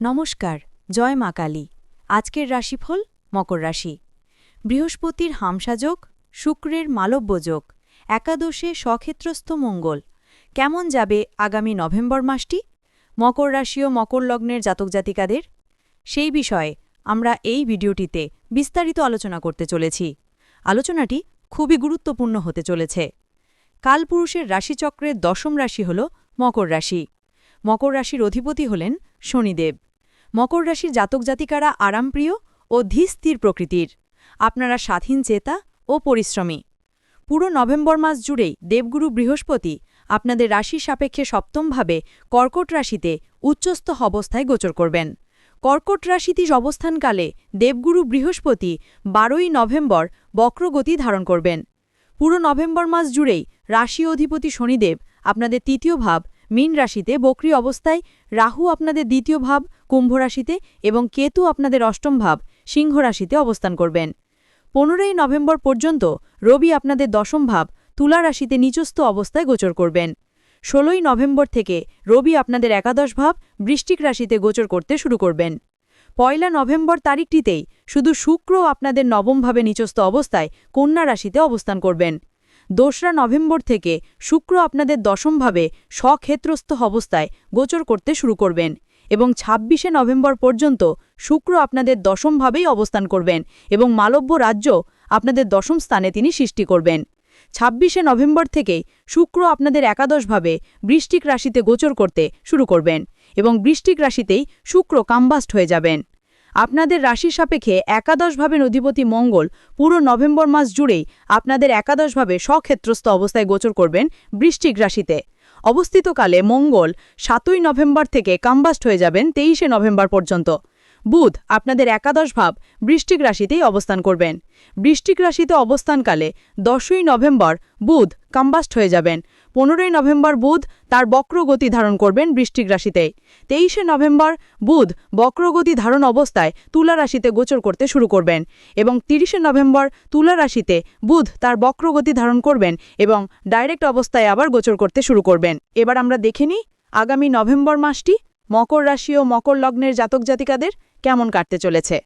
নমস্কার, জয় মা কালী। আজকের রাশিফল মকর রাশি। বৃহস্পতির হামসাযোগ শুক্রের মালব্যযোগ একাদশে সক্ষেত্রস্থ মঙ্গল। কেমন যাবে আগামী নভেম্বর মাসটি? মকর রাশি ও মকর লগ্নের জাতক জাতিকাদের সেই বিষয়ে আমরা এই ভিডিওটিতে বিস্তারিত আলোচনা করতে চলেছি। আলোচনাটি খুবই গুরুত্বপূর্ণ হতে চলেছে। কালপুরুষের রাশিচক্রের দশম রাশি হল মকর রাশি। মকর রাশির অধিপতি হলেন শনিদেব। মকর রাশির জাতক জাতিকারা আরামপ্রিয় ও ধীস্থির প্রকৃতির। আপনারা স্বাধীন চেতা ও পরিশ্রমী। পুরো নভেম্বর মাস জুড়েই দেবগুরু বৃহস্পতি আপনাদের রাশি সাপেক্ষে সপ্তমভাবে কর্কট রাশিতে উচ্চস্থ অবস্থায় গোচর করবেন। কর্কট রাশিতে অবস্থানকালে দেবগুরু বৃহস্পতি বারোই নভেম্বর বক্রগতি ধারণ করবেন। পুরো নভেম্বর মাস জুড়েই রাশি অধিপতি শনিদেব আপনাদের তৃতীয় ভাব মীন রাশিতে বক্রি অবস্থায়। রাহু আপনাদের দ্বিতীয় ভাব কুম্ভ রাশিতে এবং কেতু আপনাদের অষ্টম ভাব, সিংহ রাশিতে অবস্থান করবেন। পনেরোই নভেম্বর পর্যন্ত রবি আপনাদের দশম ভাব, তুলা রাশিতে নিচস্থ অবস্থায় গোচর করবেন। ষোলোই নভেম্বর থেকে রবি আপনাদের একাদশ ভাব বৃষ্টিক রাশিতে গোচর করতে শুরু করবেন। পয়লা নভেম্বর তারিখটিতেই শুধু শুক্র আপনাদের নবমভাবে নিচস্থ অবস্থায় কন্যা রাশিতে অবস্থান করবেন। দোসরা নভেম্বর থেকে শুক্র আপনাদের দশমভাবে স্বক্ষেত্রস্থ অবস্থায় গোচর করতে শুরু করবেন। এবং ছাব্বিশে নভেম্বর পর্যন্ত শুক্র আপনাদের দশমভাবেই অবস্থান করবেন এবং মালব্য রাজ্য আপনাদের দশম স্থানে তিনি সৃষ্টি করবেন। ছাব্বিশে নভেম্বর থেকেই শুক্র আপনাদের একাদশভাবে বৃষ্টিক রাশিতে গোচর করতে শুরু করবেন এবং বৃষ্টিক রাশিতেই শুক্র কাম্বাস্ট হয়ে যাবেন। আপনাদের রাশির সাপেক্ষে একাদশভাবে অধিপতি মঙ্গল পুরো নভেম্বর মাস জুড়েই আপনাদের একাদশভাবে স্বক্ষেত্রস্থ অবস্থায় গোচর করবেন বৃষ্টিক রাশিতে। অবস্থিতকালে মঙ্গল সাতই নভেম্বর থেকে কাম্বাস্ট হয়ে যাবেন তেইশে নভেম্বর পর্যন্ত। বুধ আপনাদের একাদশ ভাব বৃষ্টিক রাশিতেই অবস্থান করবেন। বৃষ্টিক রাশিতে অবস্থানকালে দশই নভেম্বর বুধ কাম্বাস্ট হয়ে যাবেন। পনেরোই নভেম্বর বুধ তার বক্রগতি ধারণ করবেন বৃষ্টিক রাশিতে। তেইশে নভেম্বর বুধ বক্রগতি ধারণ অবস্থায় তুলা রাশিতে গোচর করতে শুরু করবেন এবং তিরিশে নভেম্বর তুলা রাশিতে বুধ তার বক্রগতি ধারণ করবেন এবং ডাইরেক্ট অবস্থায় আবার গোচর করতে শুরু করবেন। এবার আমরা দেখে নিই আগামী নভেম্বর মাসটি মকর রাশি ও মকর লগ্নের জাতক জাতিকাদের কেমন কাটতে চলেছে।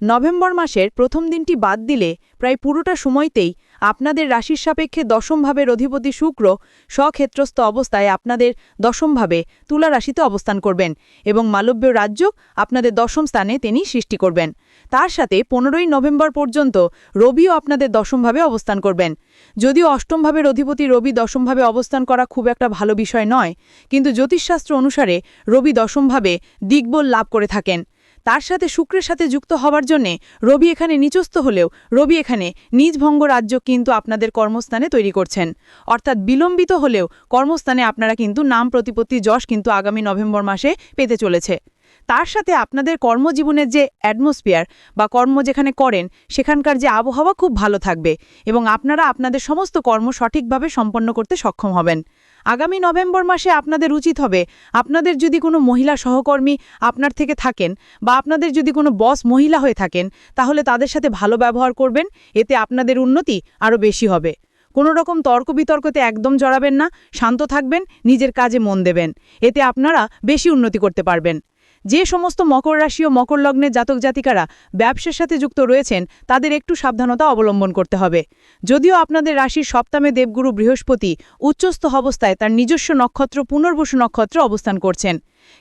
নভেম্বর মাসের প্রথম দিনটি বাদ দিলে প্রায় পুরোটা সময়তেই আপনাদের রাশির সাপেক্ষে দশমভাবের অধিপতি শুক্র স্বক্ষেত্রস্থ অবস্থায় আপনাদের দশমভাবে তুলা রাশিতে অবস্থান করবেন এবং মালব্য রাজ্য আপনাদের দশম স্থানে তিনি সৃষ্টি করবেন। তার সাথে পনেরোই নভেম্বর পর্যন্ত রবিও আপনাদের দশমভাবে অবস্থান করবেন। যদিও অষ্টমভাবের অধিপতি রবি দশমভাবে অবস্থান করা খুব একটা ভালো বিষয় নয়, কিন্তু জ্যোতিষশাস্ত্র অনুসারে রবি দশমভাবে দিগ্বল লাভ করে থাকেন। তার সাথে শুক্রের সাথে যুক্ত হবার জন্যে রবি এখানে নিচস্থ হলেও রবি এখানে নিজ ভঙ্গ রাজ্য কিন্তু আপনাদের কর্মস্থানে তৈরি করছেন। অর্থাৎ বিলম্বিত হলেও কর্মস্থানে আপনারা কিন্তু নাম প্রতিপত্তি যশ কিন্তু আগামী নভেম্বর মাসে পেতে চলেছে। তার সাথে আপনাদের কর্মজীবনের যে অ্যাটমসফিয়ার বা কর্ম যেখানে করেন, সেখানকার যে আবহাওয়া খুব ভালো থাকবে এবং আপনারা আপনাদের সমস্ত কর্ম সঠিকভাবে সম্পন্ন করতে সক্ষম হবেন। আগামী নভেম্বর মাসে আপনাদের উচিত হবে, আপনাদের যদি কোনো মহিলা সহকর্মী আপনার থেকে থাকেন বা আপনাদের যদি কোনো বস মহিলা হয়ে থাকেন, তাহলে তাদের সাথে ভালো ব্যবহার করবেন, এতে আপনাদের উন্নতি আরও বেশি হবে। কোনো রকম তর্ক বিতর্কতে একদম জড়াবেন না, শান্ত থাকবেন, নিজের কাজে মন দেবেন, এতে আপনারা বেশি উন্নতি করতে পারবেন। যে সমস্ত মকর রাশি ও মকর লগ্নের জাতক জাতিকারা ব্যবসার সাথে যুক্ত রয়েছেন, তাদের একটু সাবধানতা অবলম্বন করতে হবে। যদিও আপনাদের রাশির সপ্তমে দেবগুরু বৃহস্পতি উচ্চস্থ অবস্থায় তার নিজস্ব নক্ষত্র, পুনর্বসু নক্ষত্রে অবস্থান করছেন।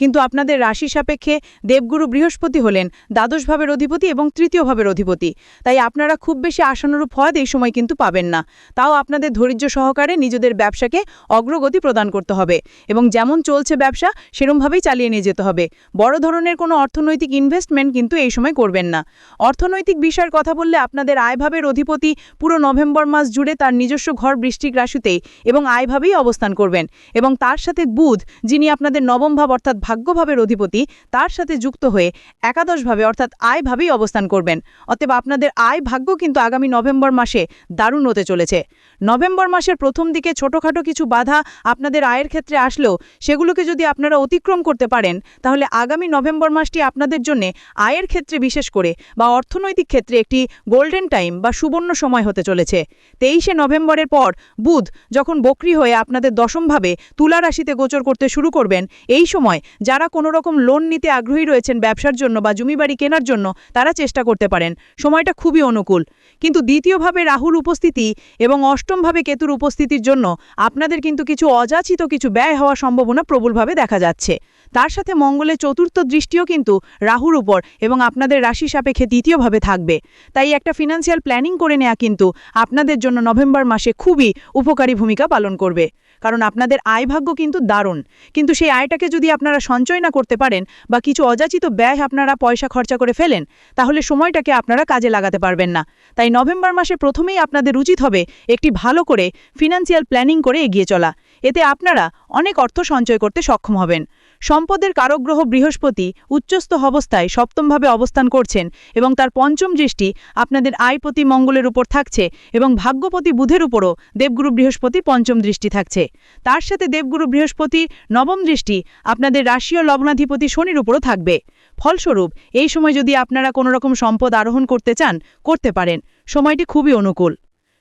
কিন্তু আপনাদের রাশি সাপেক্ষে দেবগুরু বৃহস্পতি হলেন দ্বাদশ ভাবের অধিপতি এবং তৃতীয় ভাবের অধিপতি। তাই আপনারা খুব বেশি আশানুরূপ ফল এই সময় কিন্তু পাবেন না। তাও আপনাদের ধৈর্য সহকারে নিজেদের ব্যবসাকে অগ্রগতি প্রদান করতে হবে এবং যেমন চলছে ব্যবসা, সেরমভাবেই চালিয়ে নিয়ে যেতে হবে। বড় ধরনের কোনো অর্থনৈতিক ইনভেস্টমেন্ট কিন্তু এই সময় করবেন না। অর্থনৈতিক বিষয়ের কথা বললে আপনাদের আয়ভাবের অধিপতি পুরো নভেম্বর মাস জুড়ে তার নিজস্ব ঘর বৃষ্টিক রাশিতেই এবং আয়ভাবেই অবস্থান করবেন। এবং তার সাথে বুধ, যিনি আপনাদের নবম ভাব অর্থাৎ ভাগ্যভাবের অধিপতি, তার সাথে যুক্ত হয়ে একাদশভাবে অর্থাৎ আয়ভাবেই অবস্থান করবেন। অতএব আপনাদের আয় ভাগ্য কিন্তু আগামী নভেম্বর মাসে দারুণ হতে চলেছে। নভেম্বর মাসের প্রথম দিকে ছোটোখাটো কিছু বাধা আপনাদের আয়ের ক্ষেত্রে আসলেও সেগুলোকে যদি আপনারা অতিক্রম করতে পারেন, তাহলে আগামী নভেম্বর মাসটি আপনাদের জন্য আয়ের ক্ষেত্রে বিশেষ করে বা অর্থনৈতিক ক্ষেত্রে একটি গোল্ডেন টাইম বা সুবর্ণ সময় হতে চলেছে। তেইশে নভেম্বরের পর বুধ যখন বকরি হয়ে আপনাদের দশমভাবে তুলা রাশিতে গোচর করতে শুরু করবেন, এই সময় সময় যারা কোনো রকম লোন নিতে আগ্রহী রয়েছেন ব্যবসার জন্য বা জমি বাড়ি কেনার জন্য, তারা চেষ্টা করতে পারেন। সময়টা খুবই অনুকূল। কিন্তু দ্বিতীয়ভাবে রাহুল উপস্থিতি এবং অষ্টমভাবে কেতুর উপস্থিতির জন্য আপনাদের কিন্তু কিছু অযাচিত কিছু ব্যয় হওয়ার সম্ভাবনা প্রবলভাবে দেখা যাচ্ছে। তার সাথে মঙ্গলের চতুর্থ দৃষ্টিও কিন্তু রাহুর উপর এবং আপনাদের রাশি সাপেক্ষে দ্বিতীয়ভাবে থাকবে। তাই একটা ফিনান্সিয়াল প্ল্যানিং করে নেওয়া কিন্তু আপনাদের জন্য নভেম্বর মাসে খুবই উপকারী ভূমিকা পালন করবে। কারণ আপনাদের আয় ভাগ্য কিন্তু দারুণ। কিন্তু সেই আয়টাকে যদি আপনারা সঞ্চয় না করতে পারেন বা কিছু অযাচিত ব্যয় আপনারা পয়সা খরচা করে ফেলেন, তাহলে সময়টাকে আপনারা কাজে লাগাতে পারবেন না। তাই নভেম্বর মাসে প্রথমেই আপনাদের উচিত হবে একটি ভালো করে ফিনান্সিয়াল প্ল্যানিং করে এগিয়ে চলা। এতে আপনারা অনেক অর্থ সঞ্চয় করতে সক্ষম হবেন। সম্পদের কারগ্রহ বৃহস্পতি উচ্চস্থ অবস্থায় সপ্তমভাবে অবস্থান করছেন এবং তার পঞ্চম দৃষ্টি আপনাদের আয়পতি মঙ্গলের উপর থাকছে এবং ভাগ্যপতি বুধের উপরও দেবগুরু বৃহস্পতি পঞ্চম দৃষ্টি থাকছে। তার সাথে দেবগুরু বৃহস্পতি নবম দৃষ্টি আপনাদের রাশীয় লগ্নাধিপতি শনির উপরও থাকবে। ফলস্বরূপ, এই সময় যদি আপনারা কোনো রকম সম্পদ আরোহণ করতে চান, করতে পারেন। সময়টি খুবই অনুকূল।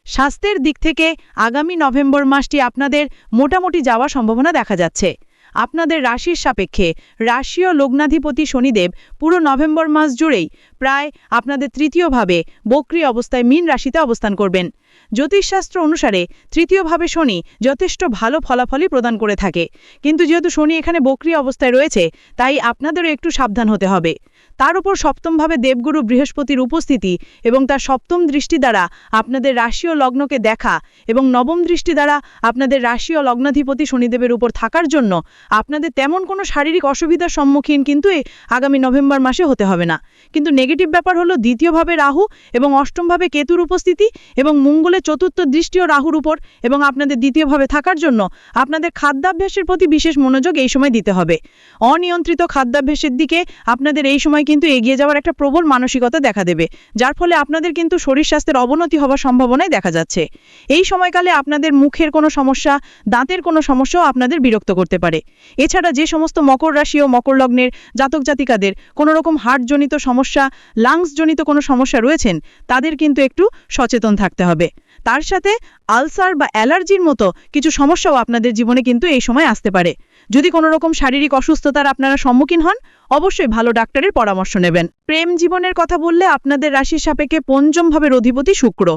স্বাস্থ্যের দিক থেকে আগামী নভেম্বর মাসটি আপনাদের মোটামুটি যাওয়ার সম্ভাবনা দেখা যাচ্ছে। আপনাদের রাশির সাপেক্ষে। রাশীয় লগ্নাধিপতি শনিদেব পুরো নভেম্বর মাস জুড়েই প্রায় আপনাদের তৃতীয়ভাবে বক্রি অবস্থায় মীন রাশিতে অবস্থান করবেন। জ্যোতিষশাস্ত্র অনুসারে তৃতীয়ভাবে শনি যথেষ্ট ভালো ফলাফলই প্রদান করে থাকে। কিন্তু যেহেতু শনি এখানে বক্রি অবস্থায় রয়েছে, তাই আপনাদেরও একটু সাবধান হতে হবে। তার উপর সপ্তমভাবে দেবগুরু বৃহস্পতির উপস্থিতি এবং তার সপ্তম দৃষ্টি দ্বারা আপনাদের রাশীয় লগ্নকে দেখা এবং নবম দৃষ্টি দ্বারা আপনাদের রাশীয় লগ্নাধিপতি শনিদেবের উপর থাকার জন্য আপনাদের তেমন কোনো শারীরিক অসুবিধার সম্মুখীন কিন্তু আগামী নভেম্বর মাসে হতে হবে না। কিন্তু নেগেটিভ ব্যাপার হলো দ্বিতীয়ভাবে রাহু এবং অষ্টমভাবে কেতুর উপস্থিতি এবং মঙ্গলের চতুর্থ দৃষ্টিও রাহুর উপর এবং আপনাদের দ্বিতীয়ভাবে থাকার জন্য আপনাদের খাদ্যাভ্যাসের প্রতি বিশেষ মনোযোগ এই সময় দিতে হবে। অনিয়ন্ত্রিত খাদ্যাভ্যাসের দিকে আপনাদের এই সময় কিন্তু এগিয়ে যাওয়ার একটা প্রবল মানসিকতা দেখা দেবে, যার ফলে আপনাদের কিন্তু শরীর স্বাস্থ্যের অবনতি হওয়ার সম্ভাবনাই দেখা যাচ্ছে। এই সময়কালে আপনাদের মুখের কোনো সমস্যা, দাঁতের কোনো সমস্যাও আপনাদের বিরক্ত করতে পারে। এছাড়া যে সমস্ত মকর রাশি ও মকর লগ্নের জাতক জাতিকাদের কোনো রকম হার্টজনিত সমস্যা লাংসজনিত কোনো সমস্যা রয়েছেন, তাদের কিন্তু একটু সচেতন থাকতে হবে। তার সাথে আলসার বা অ্যালার্জির মতো কিছু সমস্যাও আপনাদের জীবনে কিন্তু এই সময় আসতে পারে। যদি কোনো রকম শারীরিক অসুস্থতার আপনারা সম্মুখীন হন, অবশ্যই ভালো ডাক্তারের পরামর্শ নেবেন। প্রেম জীবনের কথা বললে আপনাদের রাশির সাপেক্ষে পঞ্চমভাবে অধিপতি শুক্র।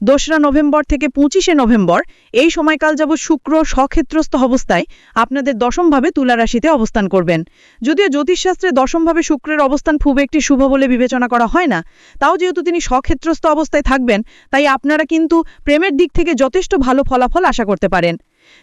দোসরা নভেম্বর থেকে পঁচিশে নভেম্বর, এই সময়কাল যাব শুক্র সক্ষেত্রস্থ অবস্থায় আপনাদের দশমভাবে তুলারাশিতে অবস্থান করবেন। যদিও জ্যোতিষশাস্ত্রে দশমভাবে শুক্রের অবস্থান খুব একটি শুভ বলে বিবেচনা করা হয় না, তাও যেহেতু তিনি সক্ষেত্রস্থ অবস্থায় থাকবেন, তাই আপনারা কিন্তু প্রেমের দিক থেকে যথেষ্ট ভালো ফলাফল আশা করতে পারেন।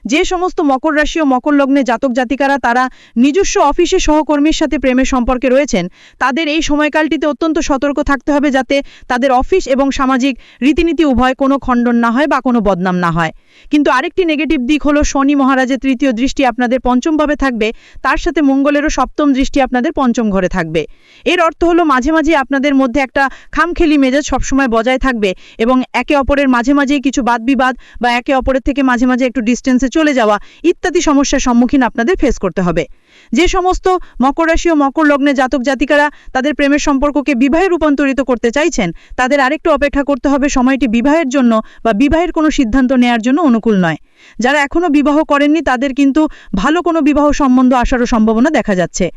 যে সমস্ত মকর রাশি ও মকর লগ্নে জাতক জাতিকারা তারা নিজস্ব অফিসে সহকর্মীর সাথে প্রেমের সম্পর্কে রয়েছেন, তাদের এই সময়কালটিতে অত্যন্ত সতর্ক থাকতে হবে যাতে তাদের অফিস এবং সামাজিক রীতিনীতি উভয় কোনো খণ্ডন না হয় বা কোনো বদনাম না হয়। কিন্তু আরেকটি নেগেটিভ দিক হলো শনি মহারাজের তৃতীয় দৃষ্টি আপনাদের পঞ্চমভাবে থাকবে, তার সাথে মঙ্গলেরও সপ্তম দৃষ্টি আপনাদের পঞ্চম ঘরে থাকবে। এর অর্থ হলো মাঝে মাঝে আপনাদের মধ্যে একটা খামখেলি মেজাজ সবসময় বজায় থাকবে এবং একে অপরের মাঝে মাঝেই কিছু বাদ বিবাদ বা একে অপরের থেকে মাঝে মাঝে একটু ডিস্টেন্সে চলে যাওয়া ইত্যাদি সমস্যার সম্মুখীন আপনাদের ফেস করতে হবে। যে সমস্ত মকর রাশি ও মকর লগ্নে জাতক জাতিকারা তাদের প্রেমের সম্পর্ককে বিবাহে রূপান্তরিত করতে চাইছেন, তাদের আরেকটু অপেক্ষা করতে হবে সময়টি বিবাহের জন্য বা বিবাহের কোনো সিদ্ধান্ত নেয়ার জন্য অনুকূল নয়। যারা এখনও বিবাহ করেননি, তাদের কিন্তু ভালো কোনো বিবাহ সম্বন্ধ আসারও সম্ভাবনা দেখা যাচ্ছে।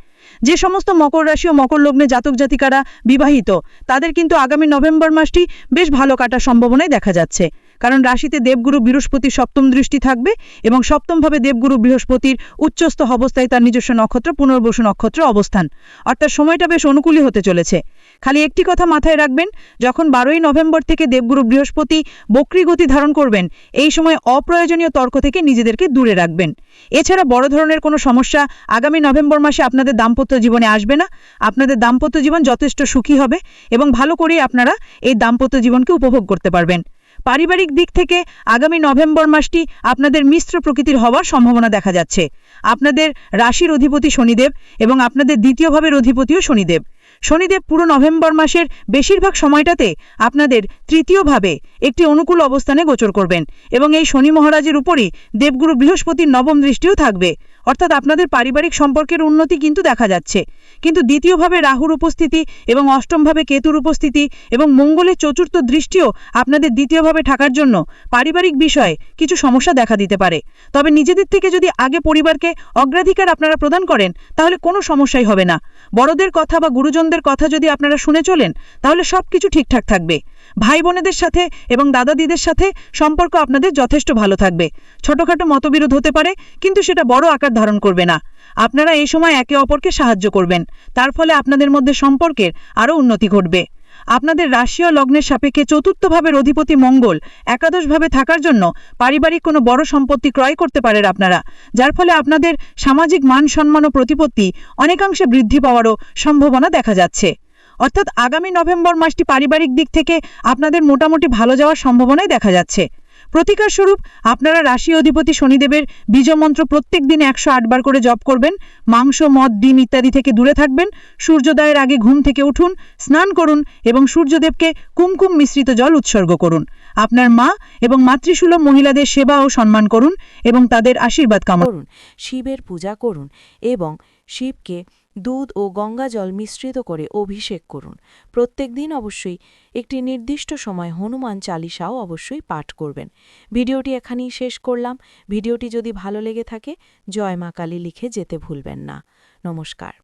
যে সমস্ত মকর রাশি ও মকর লগ্নে জাতক জাতিকারা বিবাহিত, তাদের কিন্তু আগামী নভেম্বর মাসটি বেশ ভালো কাটার সম্ভাবনাই দেখা যাচ্ছে। কারণ রাশিতে দেবগুরু বৃহস্পতির সপ্তম দৃষ্টি থাকবে এবং সপ্তমভাবে দেবগুরু বৃহস্পতির উচ্চস্থ অবস্থায় তার নিজস্ব নক্ষত্র, পুনর্বসু নক্ষত্র অবস্থান। অর্থাৎ সময়টা বেশ অনুকূলই হতে চলেছে। খালি একটি কথা মাথায় রাখবেন, যখন বারোই নভেম্বর থেকে দেবগুরু বৃহস্পতি বক্রি গতি ধারণ করবেন, এই সময় অপ্রয়োজনীয় তর্ক থেকে নিজেদেরকে দূরে রাখবেন। এছাড়া বড় ধরনের কোনো সমস্যা আগামী নভেম্বর মাসে আপনাদের দাম্পত্য জীবনে আসবে না। আপনাদের দাম্পত্য জীবন যথেষ্ট সুখী হবে এবং ভালো করেই আপনারা এই দাম্পত্য জীবনকে উপভোগ করতে পারবেন। পারিবারিক দিক থেকে আগামী নভেম্বর মাসটি আপনাদের মিশ্র প্রকৃতির হওয়ার সম্ভাবনা দেখা যাচ্ছে। আপনাদের রাশির অধিপতি শনিদেব এবং আপনাদের দ্বিতীয় ভাবের অধিপতিও শনিদেব। শনিদেব পুরো নভেম্বর মাসের বেশিরভাগ সময়টাতে আপনাদের তৃতীয়ভাবে একটি অনুকূল অবস্থানে গোচর করবেন এবং এই শনি মহারাজের উপরই দেবগুরু বৃহস্পতির নবম দৃষ্টিও থাকবে। অর্থাৎ আপনাদের পারিবারিক সম্পর্কের উন্নতি কিন্তু দেখা যাচ্ছে। কিন্তু দ্বিতীয়ভাবে রাহুর উপস্থিতি এবং অষ্টমভাবে কেতুর উপস্থিতি এবং মঙ্গলের চতুর্থ দৃষ্টিও আপনাদের দ্বিতীয়ভাবে থাকার জন্য পারিবারিক বিষয়ে কিছু সমস্যা দেখা দিতে পারে। তবে নিজেদের থেকে যদি আগে পরিবারকে অগ্রাধিকার আপনারা প্রদান করেন, তাহলে কোনো সমস্যাই হবে না। বড়দের কথা বা গুরুজনদের কথা যদি আপনারা শুনে চলেন, তাহলে সব কিছু ঠিকঠাক থাকবে। ভাই বোনেদের সাথে এবং দাদা দিদের সাথে সম্পর্ক আপনাদের যথেষ্ট ভালো থাকবে। ছোটখাটো মতবিরোধ হতে পারে, কিন্তু সেটা বড় আকার ধারণ করবে না। আপনারা এই সময় একে অপরকে সাহায্য করবেন। তার ফলে আপনাদের মধ্যে সম্পর্কের আরও উন্নতি ঘটবে। আপনাদের রাশিয় লগ্নের সাপেক্ষে চতুর্থভাবের অধিপতি মঙ্গল একাদশভাবে থাকার জন্য পারিবারিক কোনো বড় সম্পত্তি ক্রয় করতে পারেন আপনারা, যার ফলে আপনাদের সামাজিক মান সম্মান ও প্রতিপত্তি অনেকাংশে বৃদ্ধি পাওয়ারও সম্ভাবনা দেখা যাচ্ছে। অর্থাৎ আগামী নভেম্বর মাসটি পারিবারিক দিক থেকে আপনাদের মোটামুটি ভালো যাওয়ার সম্ভাবনাই দেখা যাচ্ছে। প্রতিকার স্বরূপ আপনারা রাশি অধিপতি শনিদেবের বীজমন্ত্র প্রত্যেক দিন একশো আটবার করে জপ করবেন, মাংস, মদ, ডিম ইত্যাদি থেকে দূরে থাকবেন, সূর্যোদয়ের আগে ঘুম থেকে উঠুন, স্নান করুন এবং সূর্যদেবকে কুমকুম মিশ্রিত জল উৎসর্গ করুন। আপনার মা এবং মাতৃসুলভ মহিলাদের সেবা ও সম্মান করুন এবং তাদের আশীর্বাদ কামনা করুন, শিবের পূজা করুন এবং শিবকে দুধ ও গঙ্গা জল মিশ্রিত করে অভিষেক করুন। প্রত্যেক দিন অবশ্যই একটি নির্দিষ্ট সময় হনুমান চালিসাও অবশ্যই পাঠ করবেন। ভিডিওটি এখানেই শেষ করলাম। ভিডিওটি যদি ভালো লেগে থাকে, জয় মা কালী লিখে যেতে ভুলবেন না। নমস্কার।